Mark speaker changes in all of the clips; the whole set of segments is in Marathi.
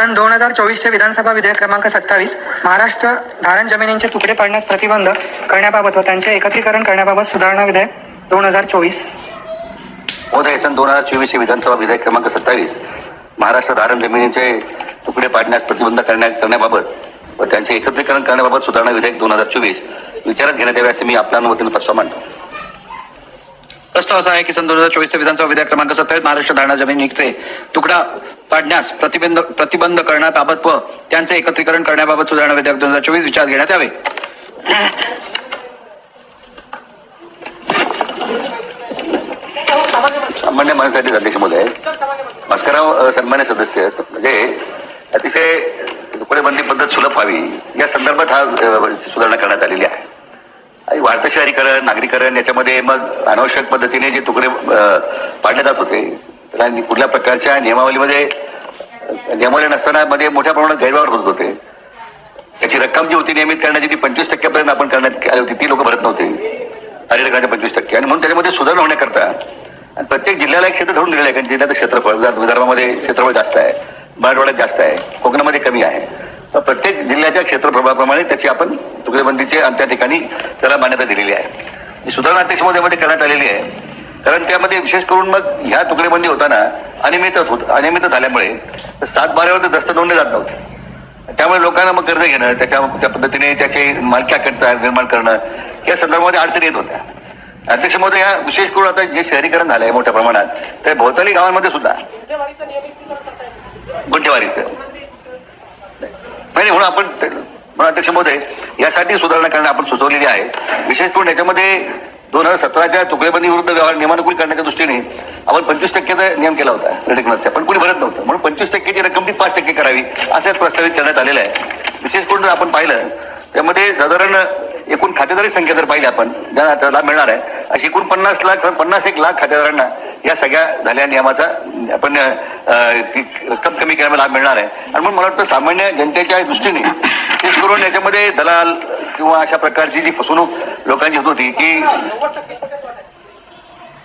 Speaker 1: सन दोन हजार चोवीसचे विधानसभा विधेयक क्रमांक सत्तावीस महाराष्ट्र धारण जमिनींचे तुकडे पाडण्यास प्रतिबंध करण्याबाबत व त्यांचे एकत्रीकरण करण्याबाबत सुधारणा विधेयक दोन हजार चोवीस.
Speaker 2: महोदय सन दोन हजार चोवीसचे विधानसभा विधेयक क्रमांक सत्तावीस महाराष्ट्र धारण जमिनींचे तुकडे पाडण्यास प्रतिबंध करण्या करण्याबाबत व त्यांचे एकत्रीकरण करण्याबाबत सुधारणा विधेयक दोन हजार चोवीस. विचारात घेण्यात यावे असे मी आपल्या अनुमतीने प्रस्ताव मांडतो.
Speaker 3: प्रस्ताव असा आहे की सन दोन हजार चोवीसचे विधानसभा विधेयक क्रमांक सत्तावीस महाराष्ट्र धारणा जमिनीचे तुकडा पाडण्यास प्रतिबंध प्रतिबंध करण्याबाबत व त्यांचे एकत्रीकरण करण्याबाबत सुधारणा विधेयक दोन हजार चोवीस विचार घेण्यात यावे.
Speaker 2: सामान्य माणसासाठी अध्यक्ष महोदय भास्करराव सन्मान्य सदस्य म्हणजे अतिशय तुकडेबंदी पद्धत सुलभ व्हावी या संदर्भात हा सुधारणा करण्यात आलेली आहे. वाढतं शहरीकरण नागरीकरण याच्यामध्ये मग अनावश्यक पद्धतीने जे तुकडे पाडले जात होते तर आणि कुठल्या प्रकारच्या नियमावलीमध्ये नियमावली नसताना मध्ये मोठ्या प्रमाणात गैरव्यवहार होत होते. त्याची रक्कम जी होती नियमित करण्याची ती पंचवीस टक्क्यापर्यंत आपण करण्यात आली होती ती लोक भरत नव्हते. हरितकराच्या पंचवीस टक्के. आणि म्हणून त्याच्यामध्ये सुधारणा होण्याकरता आणि प्रत्येक जिल्ह्याला एक क्षेत्र ठरवून दिलेलं आहे कारण जिल्ह्याचं क्षेत्रफळ विदर्भामध्ये क्षेत्रफळ जास्त आहे मराठवाड्यात जास्त आहे कोकणामध्ये कमी आहे. प्रत्येक जिल्ह्याच्या क्षेत्रफळाप्रमाणे त्याची आपण तुकडेबंदीचे आणि त्या ठिकाणी त्याला मान्यता दिलेली आहे. सुधारणा अध्यक्ष करण्यात आलेली आहे. कारण त्यामध्ये विशेष करून मग ह्या तुकडेबंदी होताना अनियमित होत अनियमित झाल्यामुळे सात बारावर तर दस्त नोंदले जात नव्हते. त्यामुळे लोकांना मग कर्ज घेणं त्याच्या त्या पद्धतीने त्याचे मालकी तयार निर्माण करणं या संदर्भामध्ये अडचणी येत होत्या. अध्यक्ष महोदय या विशेष करून आता जे शहरीकरण झालंय मोठ्या प्रमाणात त्या भोवताली गावांमध्ये सुद्धा. गुंठेवारीचं. नाही म्हणून आपण ते- म्हणून अध्यक्ष महोदय यासाठी सुधारणा करणं आपण सुचवलेली आहे. विशेष करून याच्यामध्ये दोन हजार सतराच्या तुकडेबंदी विरुद्ध व्यवहार नियमानुकूल करण्याच्या दृष्टीने आपण पंचवीस टक्क्याचा नियम केला होता रेडिकनरचा पण कोणी भरत नव्हतं. म्हणून पंचवीस टक्क्याची रक्कम ती पाच टक्के करावी असं प्रस्तावित करण्यात आलेलं आहे. विशेष करून जर आपण पाहिलं त्यामध्ये साधारण एकूण खातेदारी संख्या जर पाहिली आपण ज्यांना आता लाभ मिळणार आहे अशी एकूण पन्नास लाख पन्नास एक लाख खातेदारांना या सगळ्या झालेल्या नियमाचा आपण ती रक्कम कमी केल्यामुळे लाभ मिळणार आहे. आणि म्हणून मला वाटतं सामान्य जनतेच्या दृष्टीने विशेष करून याच्यामध्ये दलाल किंवा अशा प्रकारची जी फसवणूक लोकांची होत होती की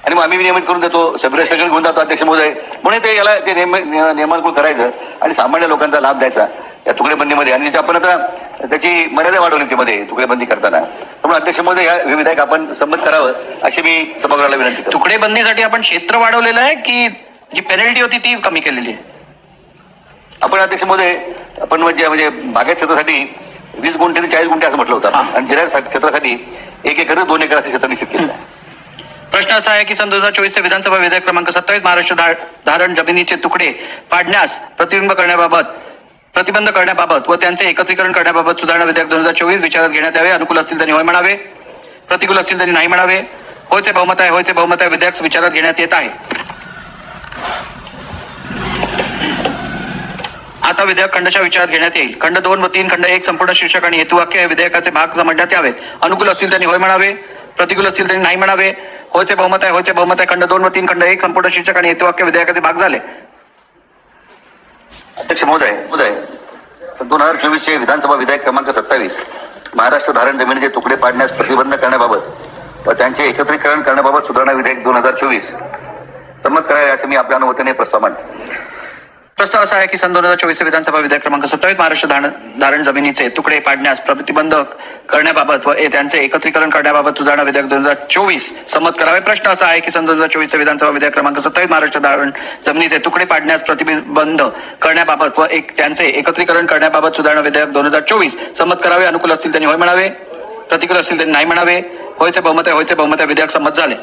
Speaker 2: आणि मग आम्ही नियमित करून देतो सगळे सगळे घेऊन जातो अध्यक्ष महोदय म्हणून ते याला ते नियम नियमानुकूल करायचं आणि सामान्य लोकांचा लाभ द्यायचा या तुकडेबंदीमध्ये. आणि आपण आता त्याची मर्यादा वाढवली ती मध्ये तुकडेबंदी करताना. त्यामुळे अध्यक्ष महोदय या हे विधेयक आपण संमत करावं अशी मी सभागृहाला विनंती करतो.
Speaker 3: तुकडे बंदीसाठी आपण क्षेत्र वाढवलेलं आहे की जी पेनल्टी होती ती कमी केलेली आहे?
Speaker 2: आपण अध्यक्ष महोदय आपण म्हणजे म्हणजे बागायत क्षेत्रासाठी वीस गुंठे ते चाळीस गुंठे असं म्हटलं होतं आपण. आणि जिल्ह्यात क्षेत्रासाठी एक एकर दोन एकर असं क्षेत्र निश्चित केलेलं आहे
Speaker 3: प्रश्न असा आहे की सन दोन हजार चोवीसचे विधानसभा विधेयक क्रमांक सत्तावीस महाराष्ट्र धारण जमिनीचे तुकडे पाडण्यास प्रतिबिंब करण्याबाबत प्रतिबंध करण्याबाबत व त्यांचे एकत्रीकरण करण्याबाबत सुधारणा विधेयक दोन हजार चोवीस विचारात घेण्यात यावे. अनुकूल असतील त्यांनी होय म्हणावे. प्रतिकूल असतील त्यांनी नाही म्हणावे. होय ते बहुमत आहे होयचे बहुमत आहे विधेयक विचारात घेण्यात येत आहे. आता विधेयक खंडशा विचारात घेण्यात येईल. खंड दोन व तीन खंड एक संपूर्ण शीर्षक आणि हेतुवाक्य हे विधेयकाचे भाग समजण्यात यावेत. अनुकूल असतील त्यांनी होय म्हणावे. प्रतिकूल असतील त्यांनी नाही म्हणावे. होयचे बहुमत आहे होयचे बहुमत आहे. खंड दोन व तीन खंड एक संपूर्ण शीर्षक आणि हेतुवाक्य विधेयकाचे भाग झाले.
Speaker 2: अध्यक्ष महोदय महोदय दोन हजार चोवीसचे विधानसभा विधेयक क्रमांक सत्तावीस महाराष्ट्र धारण जमिनीचे तुकडे पाडण्यास प्रतिबंध करण्याबाबत व त्यांचे एकत्रीकरण करण्याबाबत सुधारणा विधेयक दोन हजार चोवीस संमत करावे असे मी आपल्या वतीने प्रस्ताव मांडतो
Speaker 3: प्रस्ताव असा आहे की सन दोन हजार चोवीस विधानसभा विधेयक क्रमांक सत्तावीस महाराष्ट्र धारण धारण जमिनीचे तुकडे पाडण्यास प्रतिबंध करण्याबाबत व त्यांचे एकत्रीकरण करण्याबाबत सुधारणा विधेयक दोन हजार चोवीस संमत करावे. प्रश्न असा आहे की सन दोन हजार चोवीस विधानसभा विधेयक क्रमांक सत्तावीस महाराष्ट्र धारण जमिनीचे तुकडे पाडण्यास प्रतिबंध करण्याबाबत व एक त्यांचे एकत्रीकरण करण्याबाबत सुधारणा विधेयक दोन हजार चोवीस संमत करावे. अनुकूल असतील त्यांनी होय म्हणावे. प्रतिकूल असतील त्यांनी नाही म्हणावे. होयचे बहुमत आहे होयचे बहुमत आहे विधेयक संमत झाले.